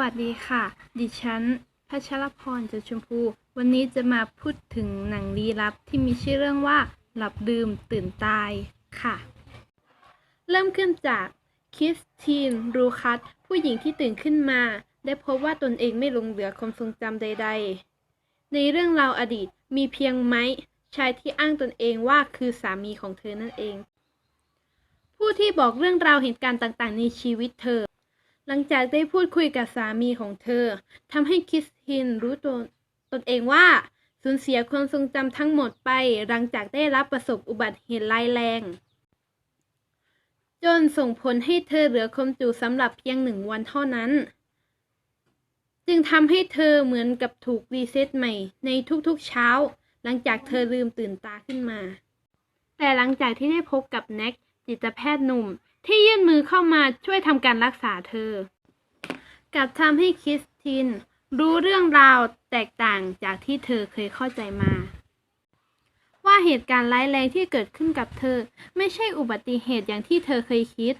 วัสดีค่ะ ดิฉันพัชรพรจันชมพู วันนี้จะมาพูดถึงหนังลี้ลับที่มีชื่อเรื่องว่า หลับดื่มตื่นตายค่ะ เริ่มขึ้นจากคิสตินรูคัสผู้หญิงที่ตื่นขึ้นมา ได้พบว่าตนเองไม่ลงเหลือความทรงจำใด ๆ ในเรื่องราวอดีตมีเพียงไม้ชายที่อ้างตนเองว่าคือสามีของเธอนั่นเอง ผู้ที่บอกเรื่องราวเหตุการณ์ต่างๆ ในชีวิตเธอ หลังจากได้พูดคุยกับสามีของเธอทำให้คริสตินรู้ตนตนเองว่าสูญเสียความทรงจำทั้งหมดไปหลังจากได้รับประสบอุบัติเหตุร้ายแรง จนส่งผลให้เธอเหลือความจุสำหรับเพียงหนึ่งวันเท่านั้น จึงทำให้เธอเหมือนกับถูกรีเซ็ตใหม่ในทุกๆเช้า หลังจากเธอลืมตื่นตาขึ้นมา แต่หลังจากที่ได้พบกับแน็กจิตแพทย์หนุ่ม ที่ยื่นมือเข้ามาช่วยทำการรักษาเธอ กลับทำให้คริสตินรู้เรื่องราวแตกต่างจากที่เธอเคยเข้าใจมา ว่าเหตุการณ์ร้ายแรงที่เกิดขึ้นกับเธอไม่ใช่อุบัติเหตุอย่างที่เธอเคยคิด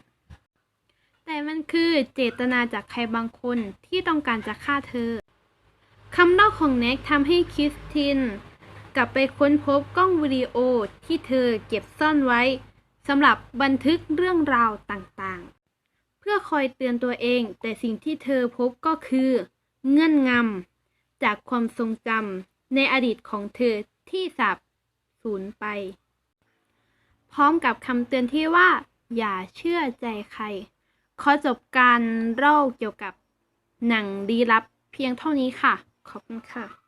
แต่มันคือเจตนาจากใครบางคนที่ต้องการจะฆ่าเธอคำเล่าของแน็กทำให้คริสตินกลับไปค้นพบกล้องวิดีโอที่เธอเก็บซ่อนไว้ สำหรับบันทึกเรื่องราวต่างๆ เพื่อคอยเตือนตัวเอง แต่สิ่งที่เธอพบก็คือ เงื่อนงำจากความทรงจำในอดีตของเธอที่สับสูญไป พร้อมกับคำเตือนที่ว่า อย่าเชื่อใจใคร ขอจบการเล่าเกี่ยวกับหนังดีลับเพียงเท่านี้ค่ะ ขอบคุณค่ะ